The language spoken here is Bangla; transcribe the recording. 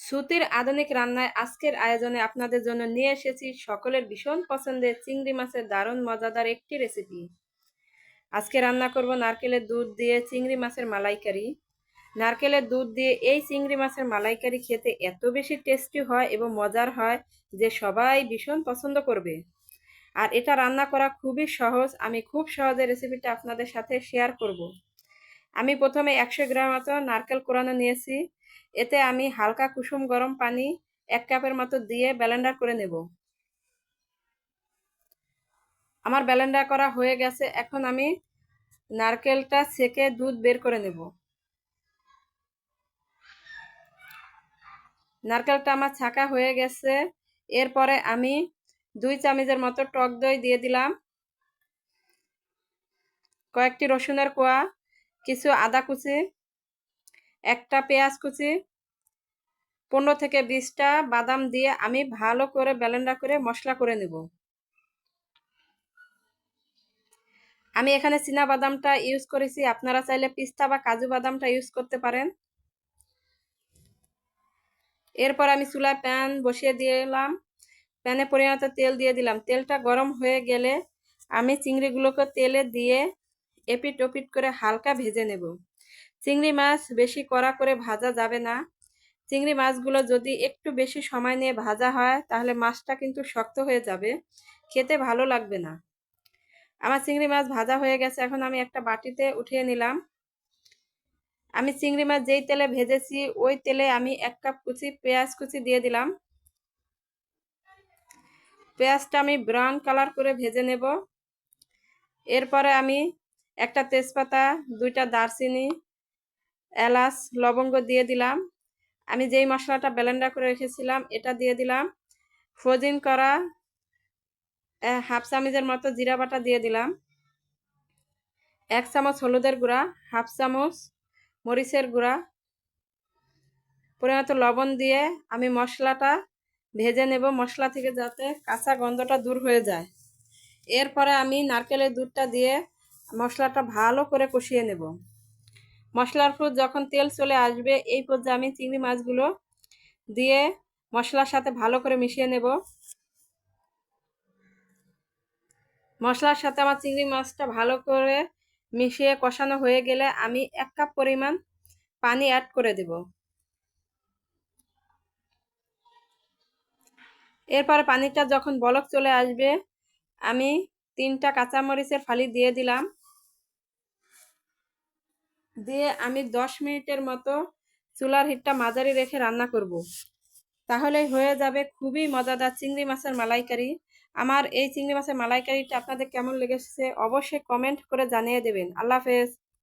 শ্রুতির আধুনিক রান্নায় আজকের আয়োজনে আপনাদের জন্য নিয়ে এসেছি সকলের ভীষণ পছন্দের চিংড়ি মাছের দারুণ মজাদার একটি রেসিপি আজকে রান্না করব নারকেলের দুধ দিয়ে চিংড়ি মাছের মালাইকারি। নারকেলের দুধ দিয়ে এই চিংড়ি মাছের মালাইকারি খেতে এত বেশি টেস্টি হয় এবং মজার হয় যে সবাই ভীষণ পছন্দ করবে। আর এটা রান্না করা খুবই সহজ, আমি খুব সহজে রেসিপিটা আপনাদের সাথে শেয়ার করব। আমি প্রথমে একশো গ্রাম মতো নারকেল কোরানো নিয়েছি। এতে আমি হালকা কুসুম গরম পানি এক কাপের মতো দিয়ে ব্লেন্ডার করে নেব। আমার ব্লেন্ডার করা হয়ে গেছে, এখন আমি নারকেলটা সেকে দুধ বের করে নেব। নারকেলটা আমার ছাকা হয়ে গেছে, এরপরে আমি দুই চামচের মতো টক দই দিয়ে দিলাম, কয়েকটি রসুনের কোয়া, কিছু আদা কুচি একটা পেঁয়াজ কুচি, পনেরো থেকে বিশটা বাদাম দিয়ে আমি ভালো করে ব্লেন্ডার করে মশলা করে নেব। আমি এখানে চীনা বাদামটা ইউজ করেছি, আপনারা চাইলে পিস্তা বা কাজু বাদামটা ইউজ করতে পারেন। এরপর আমি চুলায় প্যান বসিয়ে দিলাম, প্যানে পরিণত তেল দিয়ে দিলাম। তেলটা গরম হয়ে গেলে আমি চিংড়িগুলোকে তেলে দিয়ে এপিট ওপিট করে হালকা ভেজে নেব। চিংড়ি মাছ বেশি কড়া করে ভাজা যাবে না। চিংড়ি মাছগুলো যদি একটু বেশি সময় নিয়ে ভাজা হয়, তাহলে মাছটা কিন্তু শক্ত হয়ে যাবে। খেতে ভালো লাগবে না। আমার চিংড়ি মাছ ভাজা হয়ে গেছে, এখন আমি একটা বাটিতে উঠিয়ে নিলাম। আমি চিংড়ি মাছ যেই তেলে ভেজেছি, ওই তেলে আমি এক কাপ কুচি পেঁয়াজ কুচি দিয়ে দিলাম। পেঁয়াজটা আমি ব্রাউন কালার করে ভেজে নেব। এরপরে আমি একটা তেজপাতা, দুইটা দারচিনি এলাচ, লবঙ্গ দিয়ে দিলাম। আমি যেই মশলাটা ব্লেন্ডার করে রেখেছিলাম, এটা দিয়ে দিলাম। ফ্রোজিন করা হাফ চামচের মতো জিরা বাটা দিয়ে দিলাম। এক চামচ হলুদের গুঁড়া, হাফ চামচ মরিচের গুঁড়া। পরিণত লবণ দিয়ে আমি মশলাটা ভেজে নেব মশলা থেকে যাতে কাঁচা গন্ধটা দূর হয়ে যায়। এরপরে আমি নারকেলের দুধটা দিয়ে মশলাটা ভালো করে কষিয়ে নেব। মশলার ফুট যখন তেল চলে আসবে, এই পর্যায়ে আমি চিংড়ি মাছগুলো দিয়ে মশলার সাথে ভালো করে মিশিয়ে নেব। মশলার সাথে আমার চিংড়ি মাছটা ভালো করে মিশিয়ে কষানো হয়ে গেলে আমি এক কাপ পরিমাণ পানি অ্যাড করে দেব। এরপর পানিটা যখন বলক চলে আসবে, আমি তিনটা কাঁচামরিচের ফালি দিয়ে দিলাম। দিয়ে আমি দশ মিনিটের মতো চুলার হিটটা মাঝারি রেখে রান্না করব। তাহলে হয়ে যাবে খুবই মজাদার চিংড়ি মাছের মালাইকারি। আমার এই চিংড়ি মাছের মালাইকারিটা আপনাদের কেমন লেগেছে অবশ্যই কমেন্ট করে জানিয়ে দেবেন। আল্লাহ হাফেজ।